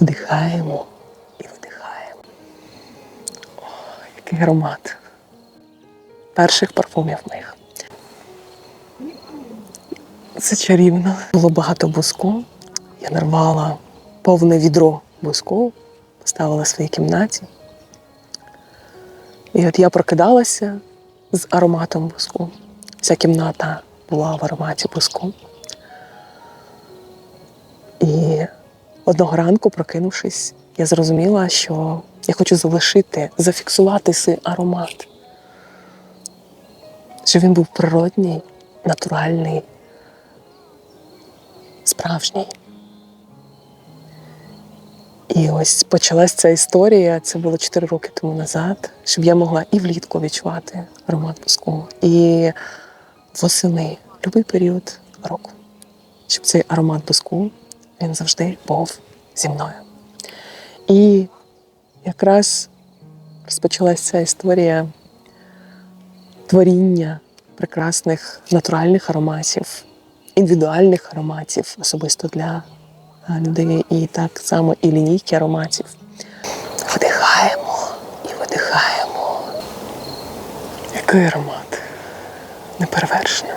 Вдихаємо і видихаємо. О, який аромат перших парфумів моїх. Це чарівно. Було багато буску. Я нарвала повне відро буску, поставила в своїй кімнаті. І от я прокидалася з ароматом буску. Вся кімната була в ароматі буску. І одного ранку, прокинувшись, я зрозуміла, що я хочу залишити, зафіксувати цей аромат. Що він був природній, натуральний, справжній. І ось почалась ця історія. Це було 4 роки тому назад, щоб я могла і влітку відчувати аромат буску, і восени, будь-який період року. Щоб цей аромат буску він завжди був зі мною. І якраз розпочалася історія творіння прекрасних натуральних ароматів, індивідуальних ароматів, особисто для е, людей, і так само і лінійки ароматів. Вдихаємо і видихаємо. Який аромат неперевершений.